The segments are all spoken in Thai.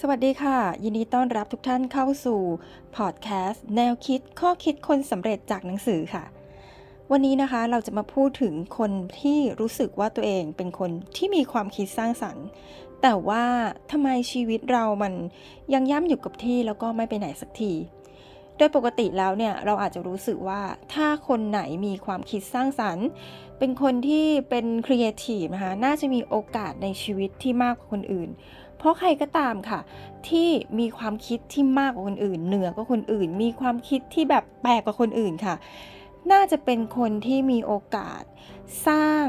สวัสดีค่ะ ยินดีต้อนรับทุกท่านเข้าสู่พอดแคสต์แนวคิดข้อคิดคนสำเร็จจากหนังสือค่ะ วันนี้นะคะเราจะมาพูดถึงคนที่รู้สึกว่าตัวเองเป็นคนที่มีความคิดสร้างสรรค์ แต่ว่าทำไมชีวิตเรามันยังย่ำอยู่กับที่แล้วก็ไม่ไปไหนสักที โดยปกติแล้วเนี่ยเราอาจจะรู้สึกว่าถ้าคนไหนมีความคิดสร้างสรรค์ เป็นคนที่เป็นครีเอทีฟนะคะน่าจะมีโอกาสในชีวิตที่มากกว่าคนอื่น ราะใครก็ตามค่ะ ที่มีความคิดที่มากกว่าคนอื่น เหนือกว่าคนอื่น มีความคิดที่แบบแปลกกว่าคนอื่นค่ะ น่าจะเป็นคนที่มีโอกาสสร้าง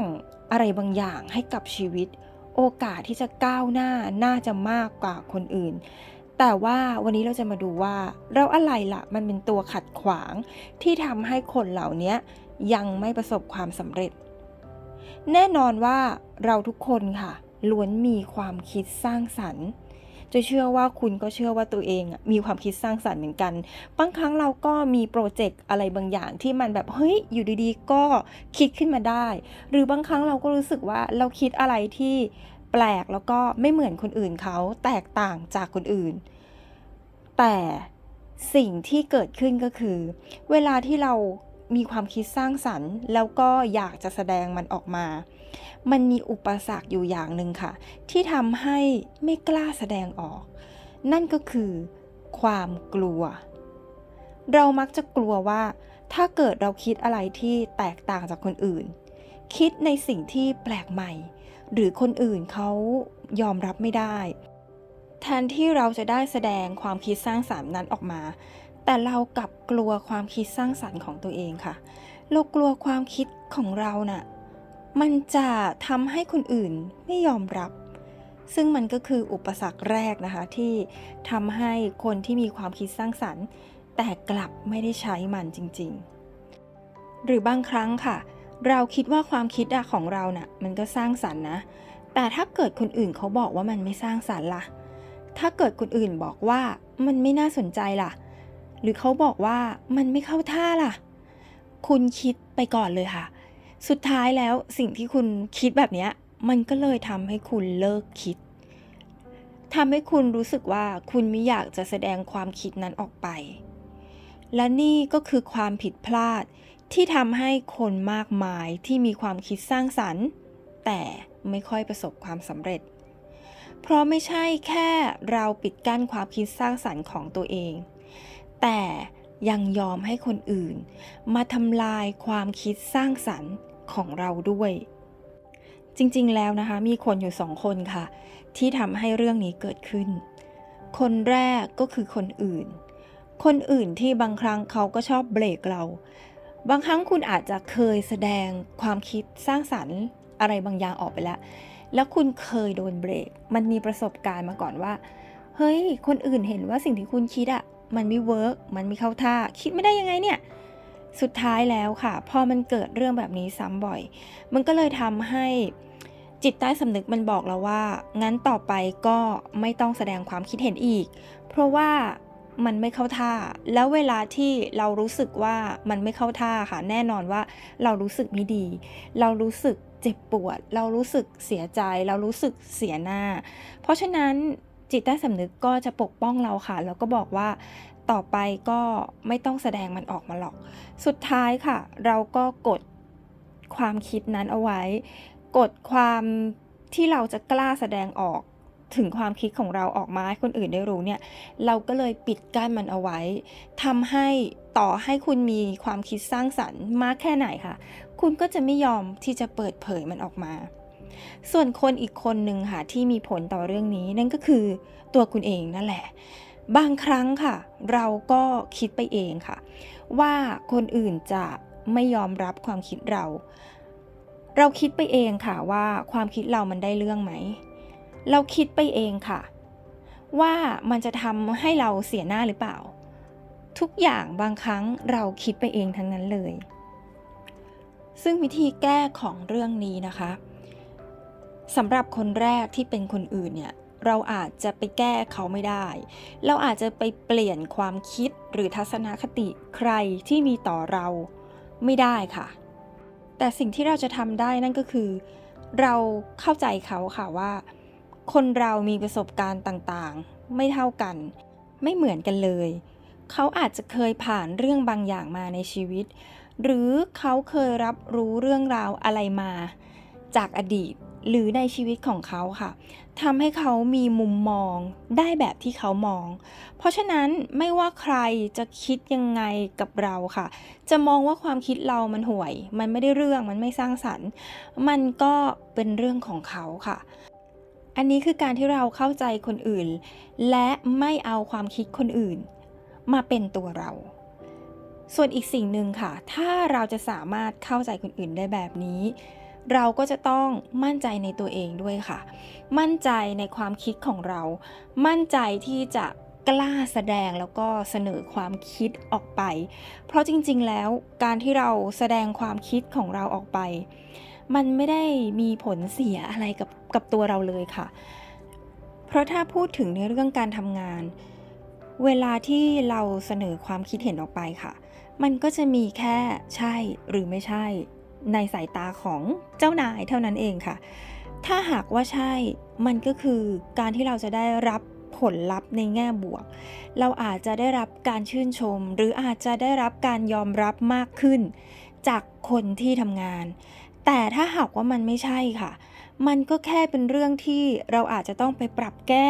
อะไรบางอย่างให้กับชีวิต โอกาสที่จะก้าวหน้าน่าจะมากกว่าคนอื่น แต่ว่าวันนี้เราจะมาดูว่าเราอะไรล่ะมันเป็นตัวขัดขวางที่ทำให้คนเหล่านี้ยังไม่ประสบความสำเร็จ แน่นอนว่าเราทุกคนค่ะ ล้วนมีความคิดสร้างสรรค์จะเชื่อว่าคุณก็เชื่อว่าตัวเองมีความคิดสร้างสรรค์เหมือนกัน บางครั้งเราก็มีโปรเจกต์อะไรบางอย่างที่มันแบบเฮ้ยอยู่ดีๆ ก็คิดขึ้นมาได้ หรือบางครั้งเราก็รู้สึกว่าเราคิดอะไรที่แปลกแล้วก็ไม่เหมือนคนอื่นเขาแตกต่างจากคนอื่น แต่สิ่งที่เกิดขึ้นก็คือ เวลาที่เรามีความคิดสร้างสรรค์ แล้วก็อยากจะแสดงมันออกมา มันมีอุปสรรคอยู่อย่างหนึ่งค่ะ ที่ทำให้ไม่กล้าแสดงออก นั่นก็คือความกลัว เรามักจะกลัวว่า ถ้าเกิดเราคิดอะไรที่แตกต่างจากคนอื่น คิดในสิ่งที่แปลกใหม่ หรือคนอื่นเขายอมรับไม่ได้ แทนที่เราจะได้แสดงความคิดสร้างสรรค์นั้นออกมา แต่เรากลับกลัวความคิดสร้างสรรค์ของตัวเองค่ะ เรากลัวความคิดของเราน่ะ มันจะทำให้คนอื่นไม่ยอมรับ ซึ่งมันก็คืออุปสรรคแรกนะคะ ที่ทำให้คนที่มีความคิดสร้างสรรค์ แต่กลับไม่ได้ใช้มันจริง ๆ หรือบางครั้งค่ะ เราคิดว่าความคิดของเราน่ะมันก็สร้างสรรค์นะ แต่ถ้าเกิดคนอื่นเขาบอกว่ามันไม่สร้างสรรค์ล่ะ ถ้าเกิดคนอื่นบอกว่ามันไม่น่าสนใจล่ะ หรือเขาบอกว่ามันไม่เข้าท่าล่ะ คุณคิดไปก่อนเลยค่ะ สุดท้ายแล้วสิ่งที่คุณคิดแบบนี้มันก็เลยทำให้คุณเลิกคิดทำให้คุณรู้สึกว่าคุณไม่อยากจะแสดงความคิดนั้นออกไป และนี่ก็คือความผิดพลาดที่ทำให้คนมากมายที่มีความคิดสร้างสรรค์ แต่ไม่ค่อยประสบความสำเร็จ เพราะไม่ใช่แค่เราปิดกั้นความคิดสร้างสรรค์ของตัวเอง แต่ยังยอมให้คนอื่น มาทำลายความคิดสร้างสรรค์ ของเราด้วย จริงๆแล้วนะคะ มีคนอยู่สองคนค่ะ ที่ทำให้เรื่องนี้เกิดขึ้น คนแรกก็คือคนอื่น คนอื่นที่บางครั้งเขาก็ชอบเบรกเรา บางครั้งคุณอาจจะเคยแสดงความคิดสร้างสรรค์อะไรบางอย่างออกไปแล้ว แล้วคุณเคยโดนเบรก มันมีประสบการณ์มาก่อนว่า เฮ้ย คนอื่นเห็นว่าสิ่งที่คุณคิดอะมันไม่เวิร์กมันไม่เข้าท่า คิดไม่ได้ยังไงเนี่ย สุดท้ายแล้วค่ะ พอมันเกิดเรื่องแบบนี้ซ้ำบ่อย มันก็เลยทำให้จิตใต้สำนึกมันบอกเราว่า งั้นต่อไปก็ไม่ต้องแสดงความคิดเห็นอีก เพราะว่ามันไม่เข้าท่า แล้วเวลาที่เรารู้สึกว่ามันไม่เข้าท่าค่ะ แน่นอนว่าเรารู้สึกไม่ดี เรารู้สึกเจ็บปวด เรารู้สึกเสียใจ เรารู้สึกเสียหน้า เพราะฉะนั้นจิตใต้สำนึกก็จะปกป้องเราค่ะ แล้วก็บอกว่า ต่อไปก็ไม่ต้องแสดงมันออกมาหรอก สุดท้ายค่ะ เราก็กดความคิดนั้นเอาไว้ กดความที่เราจะกล้าแสดงออกถึงความคิดของเราออกมาให้คนอื่นได้รู้เนี่ย เราก็เลยปิดกั้นมันเอาไว้ทำให้ต่อให้คุณมีความคิดสร้างสรรค์มากแค่ไหนค่ะ คุณก็จะไม่ยอมที่จะเปิดเผยมันออกมา ส่วนคนอีกคนหนึ่งค่ะที่มีผลต่อเรื่องนี้นั่นก็คือตัวคุณเองนั่นแหละ บางครั้งค่ะ เราก็คิดไปเองค่ะ ว่าคนอื่นจะไม่ยอมรับความคิดเรา เราคิดไปเองค่ะว่าความคิดเรามันได้เรื่องไหม เราคิดไปเองค่ะ ว่ามันจะทำให้เราเสียหน้าหรือเปล่า ทุกอย่างบางครั้งเราคิดไปเองทั้งนั้นเลย ซึ่งวิธีแก้ของเรื่องนี้นะคะสำหรับคนแรกที่เป็นคนอื่นเนี่ย เราอาจจะไปแก้เขาไม่ได้ เราอาจจะไปเปลี่ยนความคิดหรือทัศนคติใครที่มีต่อเราไม่ได้ค่ะ แต่สิ่งที่เราจะทำได้นั่นก็คือ เราเข้าใจเขาค่ะว่า คนเรามีประสบการณ์ต่างๆ ไม่เท่ากัน ไม่เหมือนกันเลย เขาอาจจะเคยผ่านเรื่องบางอย่างมาในชีวิต หรือเขาเคยรับรู้เรื่องราวอะไรมา จากอดีต หรือในชีวิตของเขาค่ะทำให้เขามีมุมมองได้แบบที่เขามอง เพราะฉะนั้นไม่ว่าใครจะคิดยังไงกับเราค่ะ จะมองว่าความคิดเรามันห่วย มันไม่ได้เรื่องมันไม่สร้างสรรค์ มันก็เป็นเรื่องของเขาค่ะ อันนี้คือการที่เราเข้าใจคนอื่น และไม่เอาความคิดคนอื่น มาเป็นตัวเราส่วนอีกสิ่งหนึ่งค่ะ ถ้าเราจะสามารถเข้าใจคนอื่นได้แบบนี้ เราก็จะต้องมั่นใจในตัวเองด้วยค่ะ มั่นใจในความคิดของเรา มั่นใจที่จะกล้าแสดงแล้วก็เสนอความคิดออกไป เพราะจริงๆ แล้วการที่เราแสดงความคิดของเราออกไป มันไม่ได้มีผลเสียอะไรกับกับตัวเราเลยค่ะ เพราะถ้าพูดถึงในเรื่องการทำงาน เวลาที่เราเสนอความคิดเห็นออกไปค่ะ มันก็จะมีแค่ใช่หรือไม่ใช่ ในสายตาของเจ้านายเท่านั้นเองค่ะ ถ้าหากว่าใช่มันก็คือการที่เราจะได้รับผลลัพธ์ในแง่บวก เราอาจจะได้รับการชื่นชม หรืออาจจะได้รับการยอมรับมากขึ้น จากคนที่ทำงาน แต่ถ้าหากว่ามันไม่ใช่ค่ะ มันก็แค่เป็นเรื่องที่เราอาจจะต้องไปปรับแก้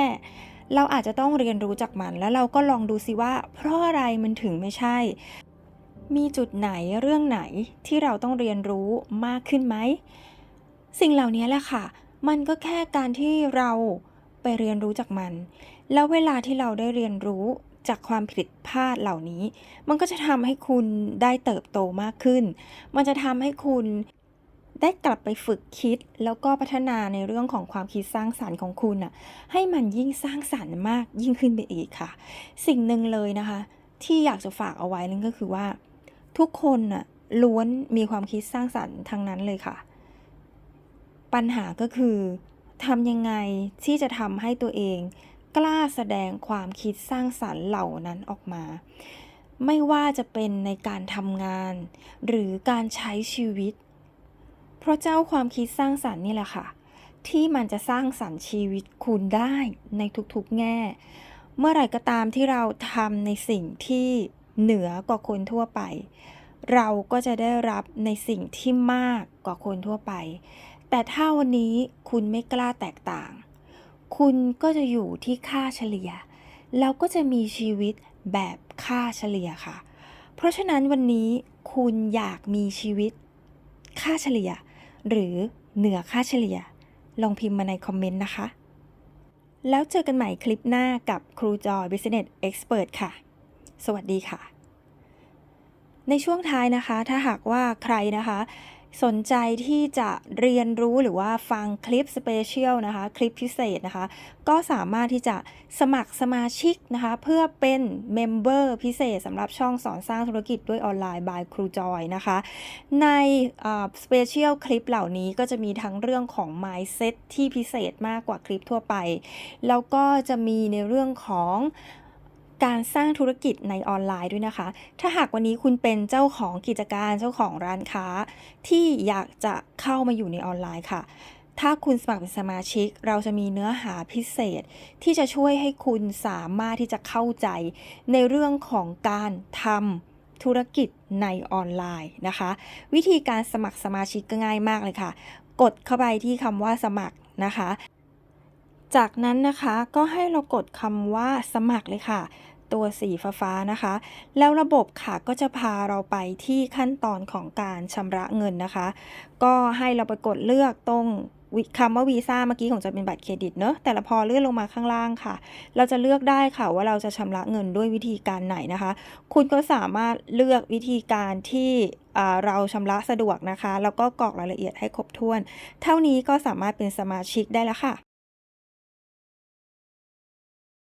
เราอาจจะต้องเรียนรู้จากมัน แล้วเราก็ลองดูซิว่า เพราะอะไรมันถึงไม่ใช่ มีจุดไหนเรื่องไหนที่เราต้องเรียนรู้มากขึ้นไหม สิ่งเหล่านี้แหละค่ะ มันก็แค่การที่เราไปเรียนรู้จากมัน แล้วเวลาที่เราได้เรียนรู้จากความผิดพลาดเหล่านี้ มันก็จะทำให้คุณได้เติบโตมากขึ้น มันจะทำให้คุณได้กลับไปฝึกคิดแล้วก็พัฒนาในเรื่องของความคิดสร้างสารรค์ของคุณน่ะให้มันยิ่งสร้างสรรค์มากยิ่งขึ้นไปอีกค่ะ สิ่งหนึ่งเลยนะคะ ที่อยากจะฝากเอาไว้นั่นก็คือว่า ทุกคนน่ะล้วนมีความคิดสร้างสรรค์ทั้งนั้นเลยค่ะ ปัญหาก็คือทำยังไงที่จะทำให้ตัวเองกล้าแสดงความคิดสร้างสรรค์เหล่านั้นออกมา ไม่ว่าจะเป็นในการทำงาน หรือการใช้ชีวิต เพราะเจ้าความคิดสร้างสรรค์นี่แหละค่ะ ที่มันจะสร้างสรรค์ชีวิตคุณได้ในทุกๆแง่ เมื่อไหร่ก็ตามที่เราทำในสิ่งที่ เหนือกว่าคนทั่วไป เราก็จะได้รับในสิ่งที่มากกว่าคนทั่วไป แต่ถ้าวันนี้คุณไม่กล้าแตกต่าง คุณก็จะอยู่ที่ค่าเฉลี่ยแล้วก็จะมีชีวิตแบบค่าเฉลี่ยค่ะ เพราะฉะนั้นวันนี้คุณอยากมีชีวิตค่าเฉลี่ย หรือเหนือค่าเฉลี่ย ลองพิมพ์มาในคอมเมนต์นะคะ แล้วเจอกันใหม่คลิปหน้ากับครูจอย Business Expert ค่ะ สวัสดีค่ะ ในช่วงท้ายนะคะ ถ้าหากว่าใครนะคะ สนใจที่จะเรียนรู้หรือว่าฟังคลิปสเปเชียลนะคะ คลิปพิเศษนะคะ ก็สามารถที่จะสมัครสมาชิกนะคะ เพื่อเป็นเมมเบอร์พิเศษสำหรับช่องสอนสร้างธุรกิจด้วยออนไลน์ by ครูจอยนะคะ ในสเปเชียลคลิปเหล่านี้ก็จะมีทั้งเรื่องของ mindset ที่พิเศษมากกว่าคลิปทั่วไป แล้วก็จะมีในเรื่องของ การสร้างธุรกิจในออนไลน์ด้วยนะคะ ถ้าหากวันนี้คุณเป็นเจ้าของกิจการเจ้าของร้านค้า ที่อยากจะเข้ามาอยู่ในออนไลน์ค่ะ ถ้าคุณสมัครเป็นสมาชิก เราจะมีเนื้อหาพิเศษ ที่จะช่วยให้คุณสามารถที่จะเข้าใจ ในเรื่องของการทำธุรกิจในออนไลน์นะคะ วิธีการสมัครสมาชิกก็ง่ายมากเลยค่ะ กดเข้าไปที่คำว่าสมัครนะคะ จากนั้นนะคะก็ให้เรากดคำว่าสมัครเลยค่ะ ตัวสีฟ้าๆนะคะ แล้วระบบค่ะก็จะพาเราไปที่ขั้นตอนของการชำระเงินนะคะ ก็ให้เราไปกดเลือกตรงคำว่าวีซ่าเมื่อกี้ของจะเป็นบัตรเครดิตเนอะแต่ละพอเลื่อนลงมาข้างล่างค่ะ เราจะเลือกได้ค่ะว่าเราจะชำระเงินด้วยวิธีการไหนนะคะ คุณก็สามารถเลือกวิธีการที่เราชำระสะดวกนะคะ แล้วก็กรอกรายละเอียดให้ครบถ้วน เท่านี้ก็สามารถเป็นสมาชิกได้แล้วค่ะ